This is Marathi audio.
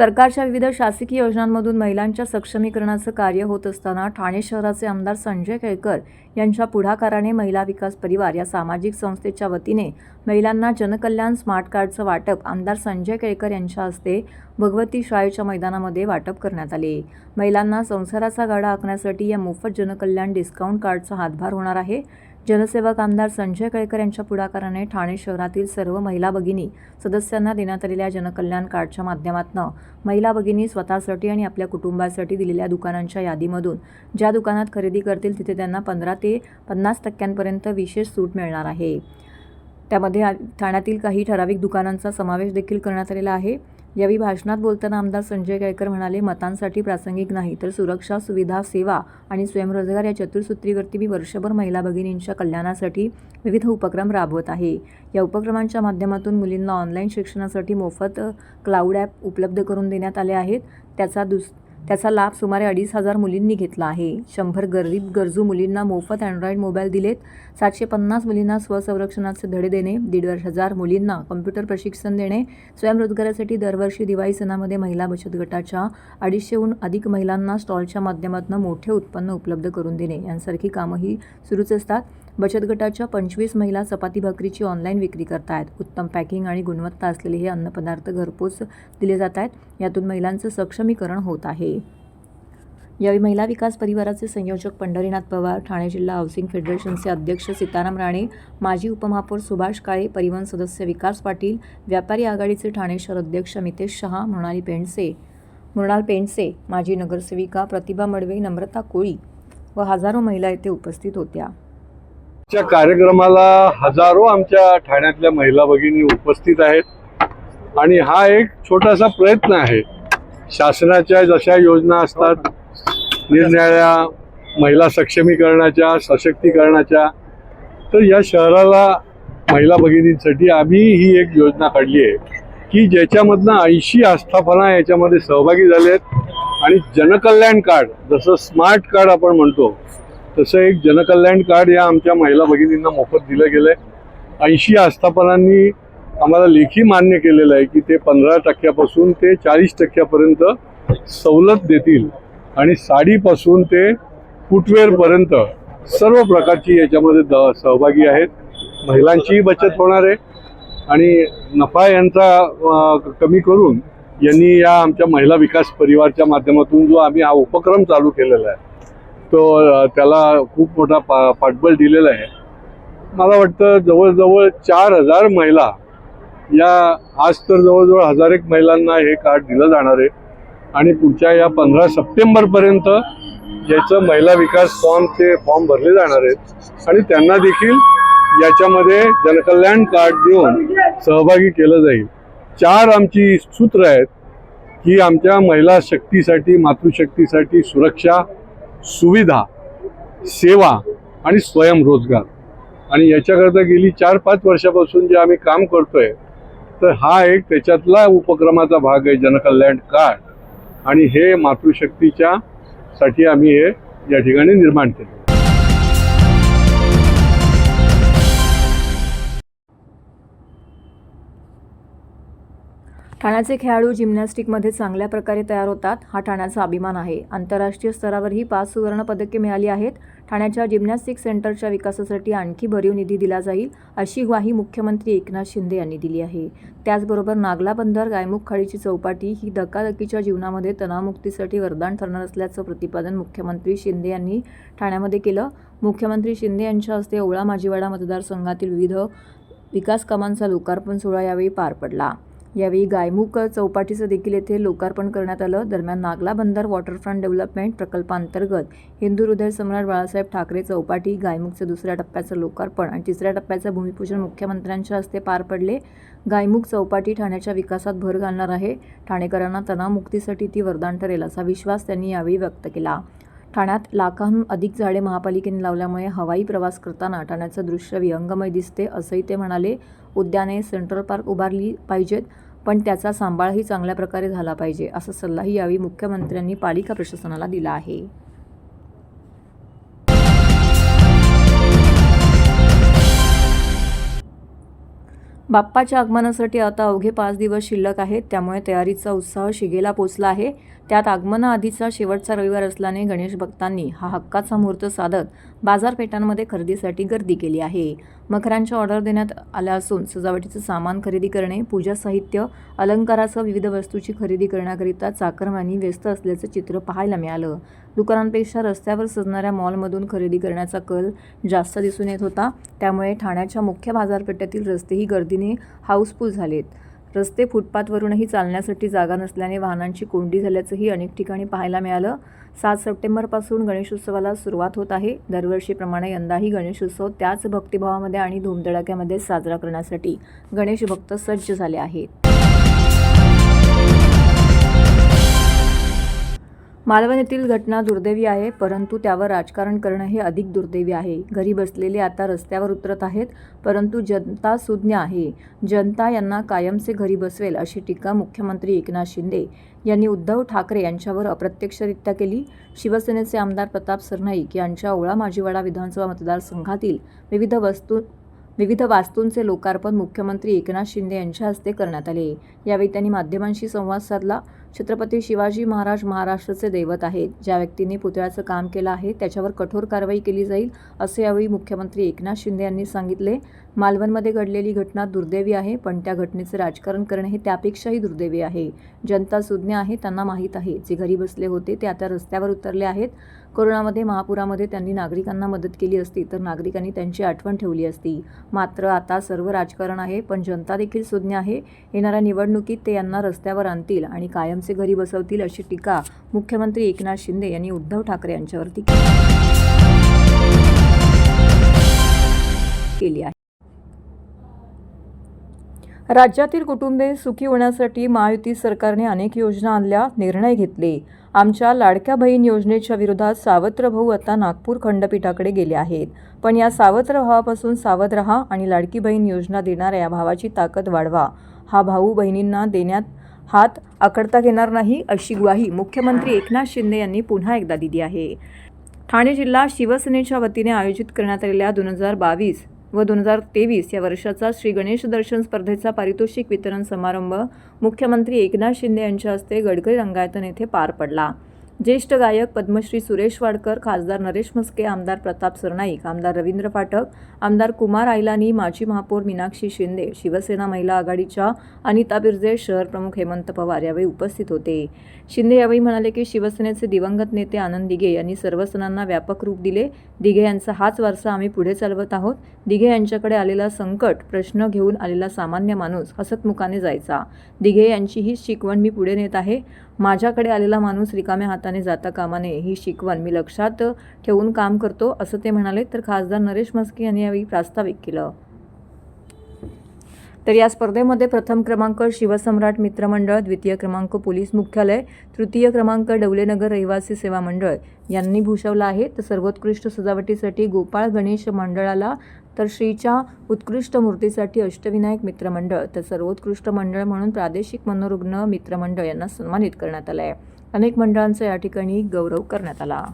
सरकारच्या विविध शासकीय योजनांमधून महिलांच्या सक्षमीकरणाचं कार्य होत असताना ठाणे शहराचे आमदार संजय केळकर यांच्या पुढाकाराने महिला विकास परिवार या सामाजिक संस्थेच्या वतीने महिलांना जनकल्याण स्मार्ट कार्डचं वाटप आमदार संजय केळकर यांच्या हस्ते भगवती शाळेच्या मैदानामध्ये वाटप करण्यात आले. महिलांना संसाराचा गाडा आखण्यासाठी या मोफत जनकल्याण डिस्काउंट कार्डचा हातभार होणार आहे. जनसेवक आमदार संजय केळकर यांच्या पुढाकाराने ठाणे शहरातील सर्व महिला भगिनी सदस्यांना देण्यात आलेल्या जनकल्याण कार्डच्या माध्यमातून महिला भगिनी स्वतःसाठी आणि आपल्या कुटुंबासाठी दिलेल्या दुकानांच्या यादीमधून ज्या दुकानात खरेदी करतील तिथे त्यांना पंधरा ते पन्नास टक्क्यांपर्यंत विशेष सूट मिळणार आहे. त्यामध्ये ठाण्यातील काही ठराविक दुकानांचा समावेश देखील करण्यात आलेला आहे. यावेळी भाषणात बोलताना आमदार संजय केळकर म्हणाले मतांसाठी प्रासंगिक नाही तर सुरक्षा सुविधा सेवा आणि स्वयंरोजगार या चतुर्सूत्रीवरती मी वर्षभर महिला भगिनींच्या कल्याणासाठी विविध उपक्रम राबवत आहे. या उपक्रमांच्या माध्यमातून मुलींना ऑनलाईन शिक्षणासाठी मोफत क्लाउड ॲप उपलब्ध करून देण्यात आले आहेत. त्याचा दुस त्याचा लाभ सुमारे अडीच हजार मुलींनी घेतला आहे. शंभर गरीब गरजू मुलींना मोफत अँड्रॉईड मोबाईल दिलेत. सातशे पन्नास मुलींना स्वसंरक्षणाचे धडे देणे. दीड हजार मुलींना कम्प्युटर प्रशिक्षण देणे. स्वयंरोजगारासाठी दरवर्षी दिवाळी सणामध्ये महिला बचत गटाच्या अडीचशेहून अधिक महिलांना स्टॉलच्या माध्यमातून मोठे उत्पन्न उपलब्ध करून देणे. यांसारखी कामंही सुरूच असतात. बचत गटाच्या पंचवीस महिला चपाती भाकरीची ऑनलाईन विक्री करतायत. उत्तम पॅकिंग आणि गुणवत्ता असलेले हे अन्नपदार्थ घरपोच दिले जात आहेत यातून महिलांचं सक्षमीकरण होत आहे. यावेळी महिला विकास परिवाराचे संयोजक पंढरीनाथ पवार ठाणे जिल्हा हाऊसिंग फेडरेशनचे अध्यक्ष सीताराम राणे माजी उपमहापौर सुभाष काळे परिवहन सदस्य विकास पाटील व्यापारी आघाडीचे ठाणे शहर अध्यक्ष मितेश शहा मृणाली पेंडसे मृणाल पेंडसे माजी नगरसेविका प्रतिभा मडवे नम्रता कोळी व हजारो महिला येथे उपस्थित होत्या. च्या कार्यक्रमाला हजारो आमच्या ठाण्यातल्या महिला भगिनी उपस्थित आहेत. आणि हा एक छोटासा प्रयत्न आहे. शासनाच्या जशा योजना असतात निरनिराळ्या महिला सक्षमीकरणाच्या सशक्तीकरणाच्या तर या शहराला महिला भगिनींसाठी आम्ही ही एक योजना काढली आहे की ज्याच्यामधनं ऐंशी आस्थापना याच्यामध्ये सहभागी झाले आहेत आणि जनकल्याण कार्ड जसं स्मार्ट कार्ड आपण म्हणतो तसं एक जनकल्याण कार्ड या आमच्या महिला भगिनींना मोफत दिलं गेलं आहे ऐंशी आस्थापनांनी आम्हाला लेखी मान्य केलेलं आहे की ते पंधरा टक्क्यापासून ते चाळीस टक्क्यापर्यंत सवलत देतील आणि साडीपासून ते फुटवेअरपर्यंत सर्व प्रकारची याच्यामध्ये द सहभागी आहेत. महिलांचीही बचत होणार आहे. आणि नफा यांचा कमी करून यांनी या आमच्या महिला विकास परिवारच्या माध्यमातून जो आम्ही हा उपक्रम चालू केलेला आहे तो त्याला खूप मोठा पा पाठबळ दिलेला आहे. मला वाटतं जवळजवळ चार हजार महिला या आज तर जवळजवळ हजार एक महिलांना हे कार्ड दिलं जाणार आहे. आणि पुढच्या या पंधरा सप्टेंबरपर्यंत याचं महिला विकास फॉर्मचे फॉर्म भरले जाणार आहेत. आणि त्यांना देखील याच्यामध्ये जनकल्याण कार्ड देऊन सहभागी केलं जाईल. चार आमची सूत्र आहेत की आमच्या महिला शक्तीसाठी मातृशक्तीसाठी सुरक्षा सुविधा सेवा आणि स्वयंरोजगार आणि याच्याकरता गेली चार पाच वर्षापासून जे आम्ही काम करतोय तर हा एक त्याच्यातला उपक्रमाचा भाग आहे जनकल्याण कार्ड. आणि हे मातृशक्तीच्या साठी आम्ही हे या ठिकाणी निर्माण केलं. ठाण्याचे खेळाडू जिम्नॅस्टिकमध्ये चांगल्या प्रकारे तयार होतात हा ठाण्याचा अभिमान आहे. आंतरराष्ट्रीय स्तरावरही पाच सुवर्ण पदके मिळाली आहेत. ठाण्याच्या जिम्नॅस्टिक सेंटरच्या विकासासाठी आणखी भरीव निधी दिला जाईल अशी ग्वाही मुख्यमंत्री एकनाथ शिंदे यांनी दिली आहे. त्याचबरोबर नागला बंदर गायमुख खाडीची चौपाटी ही धकाधकीच्या जीवनामध्ये तणावमुक्तीसाठी वरदान ठरणार असल्याचं प्रतिपादन मुख्यमंत्री शिंदे यांनी ठाण्यामध्ये केलं. मुख्यमंत्री शिंदे यांच्या हस्ते ओळा माजीवाडा मतदारसंघातील विविध विकास कामांचा लोकार्पण सोहळा यावेळी पार पडला. यावेळी गायमुख चौपाटीचं देखील येथे लोकार्पण करण्यात आलं. दरम्यान नागला बंदर वॉटरफ्रंट डेव्हलपमेंट प्रकल्पांतर्गत हिंदू हृदय सम्राट बाळासाहेब ठाकरे चौपाटी गायमुखचं दुसऱ्या टप्प्याचं लोकार्पण आणि तिसऱ्या टप्प्याचं भूमिपूजन मुख्यमंत्र्यांच्या हस्ते पार पडले. गायमुख चौपाटी ठाण्याच्या विकासात भर घालणार आहे. ठाणेकरांना तणावमुक्तीसाठी ती वरदान ठरेल असा विश्वास त्यांनी यावेळी व्यक्त केला. ठाण्यात लाखांहून अधिक झाडे महापालिकेने लावल्यामुळे हवाई प्रवास करताना ठाण्याचं दृश्य विहंगमय दिसते असंही ते म्हणाले. उद्याने सेंट्रल पार्क उभारली पाहिजेत पण त्याचा सांभाळही चांगल्या प्रकारे झाला पाहिजे असा सल्लाही यावेळी मुख्यमंत्र्यांनी पालिका प्रशासनाला दिला आहे. बाप्पाच्या आगमनासाठी आता अवघे पाच दिवस शिल्लक आहेत त्यामुळे तयारीचा उत्साह शिगेला पोचला आहे. त्यात आगमनाआधीचा शेवटचा रविवार असल्याने गणेश भक्तांनी हा हक्काचा मुहूर्त साधत बाजारपेठांमध्ये खरेदीसाठी गर्दी केली आहे. मखरांच्या ऑर्डर देण्यात आल्या असून सजावटीचं सामान खरेदी करणे पूजा साहित्य अलंकारासह विविध वस्तूची खरेदी करण्याकरिता चाकरमानी व्यस्त असल्याचं चित्र पाहायला मिळालं. दुकानांपेक्षा रस्त्यावर सजणाऱ्या मॉलमधून खरेदी करण्याचा कल जास्त दिसून येत होता. त्यामुळे ठाण्याच्या मुख्य बाजारपेठेतील रस्तेही गर्दीने हाऊसफुल झालेत. रस्ते फुटपाथवरूनही चालण्यासाठी जागा नसल्याने वाहनांची कोंडी झाल्याचंही अनेक ठिकाणी पाहायला मिळालं. सात सप्टेंबरपासून गणेशोत्सवाला सुरुवात होत आहे. दरवर्षीप्रमाणे यंदाही गणेशोत्सव त्याच भक्तिभावामध्ये आणि धूमधडाक्यामध्ये साजरा करण्यासाठी गणेश भक्त सज्ज झाले आहेत. मालवण येथील घटना दुर्दैवी आहे परंतु त्यावर राजकारण करणं हे अधिक दुर्दैवी आहे. घरी बसलेले आता रस्त्यावर उतरत आहेत परंतु जनता सुज्ञ आहे. जनता यांना कायमचे घरी बसवेल अशी टीका मुख्यमंत्री एकनाथ शिंदे यांनी उद्धव ठाकरे यांच्यावर अप्रत्यक्षरित्या केली. शिवसेनेचे आमदार प्रताप सरनाईक यांच्या ओळा माजीवाडा विधानसभा मतदारसंघातील विविध वस्तू विविध वास्तूंचे लोकार्पण मुख्यमंत्री एकनाथ शिंदे यांच्या हस्ते करण्यात आले. यावेळी त्यांनी माध्यमांशी संवाद साधला. छत्रपती शिवाजी महाराज महाराष्ट्राचे दैवत आहेत. ज्या व्यक्तीने पुतळ्याचं काम केलं आहे त्याच्यावर कठोर कारवाई केली जाईल असे यावेळी मुख्यमंत्री एकनाथ शिंदे यांनी सांगितले. मालवणमध्ये घडलेली घटना दुर्दैवी आहे पण त्या घटनेचे राजकारण करणे हे त्यापेक्षाही दुर्दैवी आहे. जनता सुज्ञ आहे त्यांना माहीत आहे. जे घरी बसले होते ते आता रस्त्यावर उतरले आहेत. कोरोनामध्ये महापुरामध्ये त्यांनी नागरिकांना मदत केली असती तर नागरिकांनी त्यांची आठवण ठेवली असती. मात्र आता सर्व राजकारण आहे पण जनता देखील सुज्ञ आहे. येणाऱ्या निवडणुकीत ते यांना रस्त्यावर आणतील आणि कायमचे घरी बसवतील अशी टीका मुख्यमंत्री एकनाथ शिंदे यांनी उद्धव ठाकरे यांच्यावरती केली आहे. राज्यातील कुटुंबे सुखी होण्यासाठी महायुती सरकारने अनेक योजना आणल्या निर्णय घेतले. आमच्या लाडक्या बहीण योजनेच्या विरोधात सावत्र भाऊ आता नागपूर खंडपीठाकडे गेले आहेत. पण या सावत्र भावापासून सावध रहा आणि लाडकी बहीण योजना देणाऱ्या या भावाची ताकद वाढवा. हा भाऊ बहिणींना देण्यात हात आकडता घेणार नाही अशी ग्वाही मुख्यमंत्री एकनाथ शिंदे यांनी पुन्हा एकदा दिली आहे. ठाणे जिल्हा शिवसेनेच्या वतीने आयोजित करण्यात आलेल्या दोन हजार बावीस व दोन हजार तेवीस या वर्षाचा श्री गणेश दर्शन स्पर्धेचा पारितोषिक वितरण समारंभ मुख्यमंत्री एकनाथ शिंदे यांच्या हस्ते गडकरी रंगायतन येथे पार पडला. ज्येष्ठ गायक पद्मश्री सुरेश वाडकर खासदार नरेश मस्के आमदार प्रताप सरनाईक आमदार रवींद्र फाटक आमदार कुमार आयलानी माजी महापौर मीनाक्षी शिंदे शिवसेना महिला आघाडीच्या अनिता बिर्जे शहर प्रमुख हेमंत पवार यावेळी उपस्थित होते. शिंदे यावेळी म्हणाले की शिवसेनेचे दिवंगत नेते आनंद दिघे यांनी सर्व सणांना व्यापक रूप दिले. दिघे यांचा हाच वारसा आम्ही पुढे चालवत आहोत. दिघे यांच्याकडे आलेला संकट प्रश्न घेऊन आलेला सामान्य माणूस हसतमुखाने जायचा. दिघे यांची ही शिकवण मी पुढे नेत आहे. माझ्याकडे आलेला माणूस रिकाम्या हाताने जाता कामा नये ही शिकवण. मी लक्षात ठेवून काम करतो असं ते म्हणाले. तर खासदार नरेश म्हस्के यांनी यावेळी प्रास्ताविक केलं. तर या स्पर्धेमध्ये प्रथम क्रमांक शिवसम्राट मित्रमंडळ द्वितीय क्रमांक पोलीस मुख्यालय तृतीय क्रमांक डवलेनगर रहिवासी सेवा मंडळ यांनी भूषवला आहे. तर सर्वोत्कृष्ट सजावटीसाठी गोपाळ गणेश मंडळाला तर श्रीच्या उत्कृष्ट मूर्तीसाठी अष्टविनायक मित्रमंडळ तर सर्वोत्कृष्ट मंडळ म्हणून प्रादेशिक मनोरुग्ण मित्रमंडळ यांना सन्मानित करण्यात आलं आहे अनेक मंडळांचा या ठिकाणी गौरव करण्यात आला.